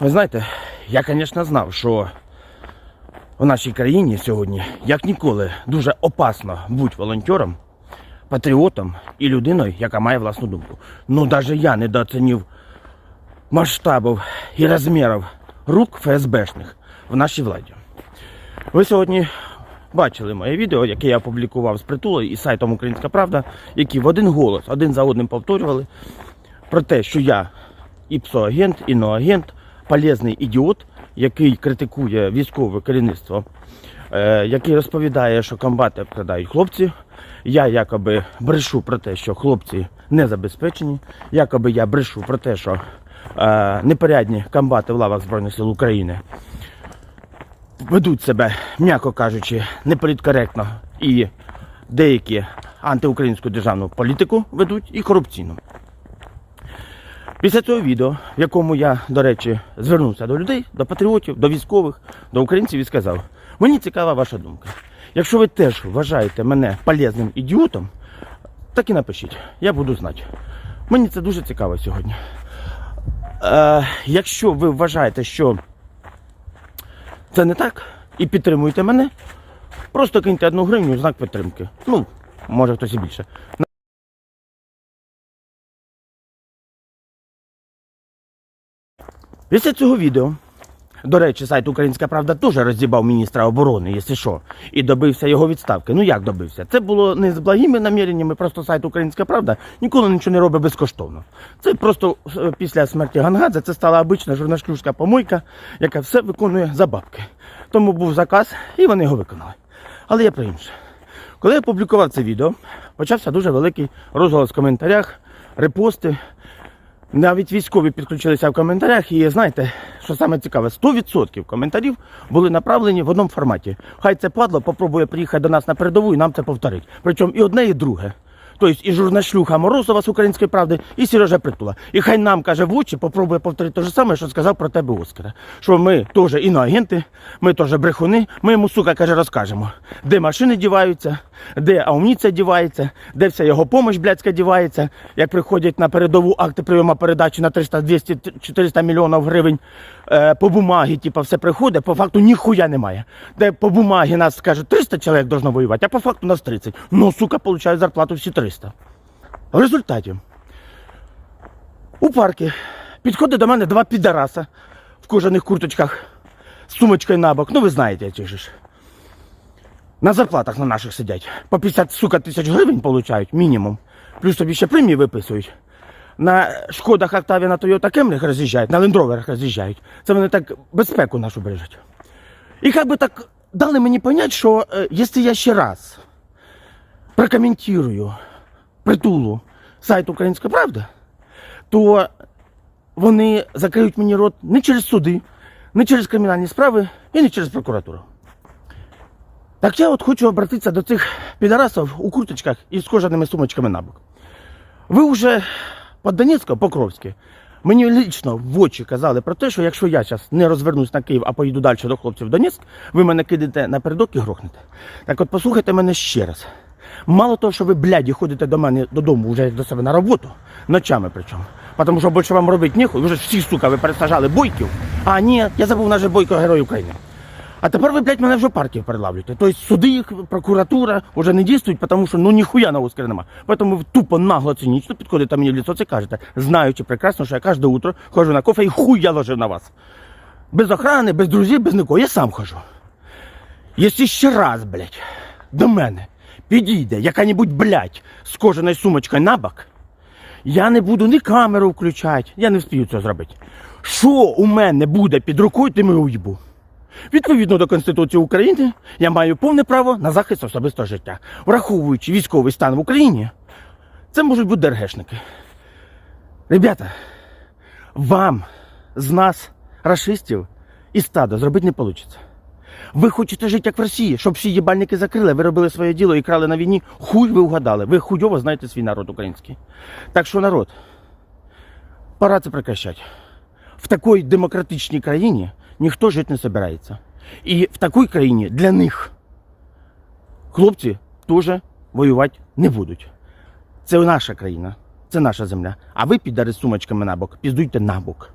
Ви знаєте, я, звісно, знав, що в нашій країні сьогодні, як ніколи, дуже опасно бути волонтером, патріотом і людиною, яка має власну думку. Ну, навіть я недооцінив масштабів і розмірів рук ФСБшних в нашій владі. Ви сьогодні бачили моє відео, яке я опублікував з притулою і сайтом Українська Правда, які в один голос один за одним повторювали про те, що я ІПСО-агент, іноагент, полезний ідіот, який критикує військове керівництво, е, який розповідає, що комбати обкрадають хлопці. Я якоби брешу про те, що хлопці не забезпечені. Якоби я брешу про те, що е, непорядні комбати в лавах Збройних сил України ведуть себе, м'яко кажучи, неполіткоректно і деякі антиукраїнську державну політику ведуть і корупційну. Після цього відео, в якому я, до речі, звернувся до людей, до патріотів, до військових, до українців і сказав: мені цікава ваша думка. Якщо ви теж вважаєте мене полезним ідіотом, так і напишіть, я буду знати. Мені це дуже цікаво сьогодні. Е, якщо ви вважаєте, що це не так, і підтримуєте мене, просто киньте одну гривню в знак підтримки. Ну, може хтось і більше. Після цього відео, до речі, сайт Українська Правда теж розібав міністра оборони, якщо що, і добився його відставки. Ну як добився? Це було не з благими наміреннями, просто сайт Українська Правда ніколи нічого не робить безкоштовно. Це просто е, після смерті Гангадзе це стала обична журналістська помойка, яка все виконує за бабки. Тому був заказ, і вони його виконали. Але я про інше. Коли я публікував це відео, почався дуже великий розголос в коментарях, репости. Навіть військові підключилися в коментарях, і знаєте, що саме цікаве, 100% коментарів були направлені в одному форматі. Хай це падло, попробує приїхати до нас на передову і нам це повторить. Причому і одне, і друге. Тобто і журнашлюха Морозова з української правди, і Сережа Притула. І хай нам каже в очі, попробує повторити те ж саме, що сказав про тебе Оскара. Що ми теж іноагенти, ми теж брехуни, ми йому, сука, каже, розкажемо, де машини діваються, де амуніція дівається, де вся його помощь блядська дівається, як приходять на передову акти прийому передачі на 300, 200, 400 мільйонів гривень е, по бумагі, типу, все приходить, по факту ніхуя немає. Де по бумагі нас каже 300 чоловік должно воювати, а по факту нас 30. Ну, сука, получають зарплату всі 300. В результаті у парку підходить до мене два підараса в кожаних курточках з сумочкою на бок. Ну, ви знаєте, ці ж. На зарплатах на наших сидять. По 50 сука, тисяч гривень получають мінімум. Плюс тобі ще премії виписують. На шкодах Октавія на Toyota Camry роз'їжджають, на лендроверах роз'їжджають. Це вони так безпеку нашу бережуть. І як би так дали мені понять, що е, якщо я ще раз прокоментую притулу сайт Українська Правда, то вони закриють мені рот не через суди, не через кримінальні справи і не через прокуратуру. Так я от хочу обратитися до цих підарасів у курточках і з кожаними сумочками на бок. Ви вже по Донецьку, Покровське, мені лічно в очі казали про те, що якщо я зараз не розвернусь на Київ, а поїду далі до хлопців в Донецьк, ви мене кидаєте напередок і грохнете. Так от послухайте мене ще раз. Мало того, що ви, бляді, ходите до мене додому вже до себе на роботу, ночами причому. Тому що більше вам робити нехуй, вже всі, сука, ви пересажали бойків. А ні, я забув наш бойко Герой України. А тепер ви, блядь, мене вже партії перелавлюєте. Тобто суди, прокуратура вже не дійствують, тому що ну ніхуя на Оскара нема. Тому ви тупо нагло цинічно підходите мені в лицо це кажете, знаючи прекрасно, що я кожне утро ходжу на кофе і хуй я ложив на вас. Без охрани, без друзів, без нікого. Я сам хожу. Якщо ще раз, блядь, до мене підійде яка-небудь, блядь, з кожаною сумочкою на бок, я не буду ні камеру включати, я не встигну цього зробити. Що у мене буде під рукою, тим і уїбу. Відповідно до Конституції України, я маю повне право на захист особистого життя. Враховуючи військовий стан в Україні, це можуть бути ДРГшники. Ребята, вам з нас, расистів, і стадо зробити не вийде. Ви хочете жити як в Росії, щоб всі їбальники закрили, ви робили своє діло і крали на війні. Хуй ви угадали. Ви хуйово знаєте свій народ український. Так що народ, пора це прекращати. В такій демократичній країні ніхто жити не збирається. І в такій країні для них хлопці теж воювати не будуть. Це наша країна, це наша земля. А ви підари сумочками на бок, піздуйте на бок.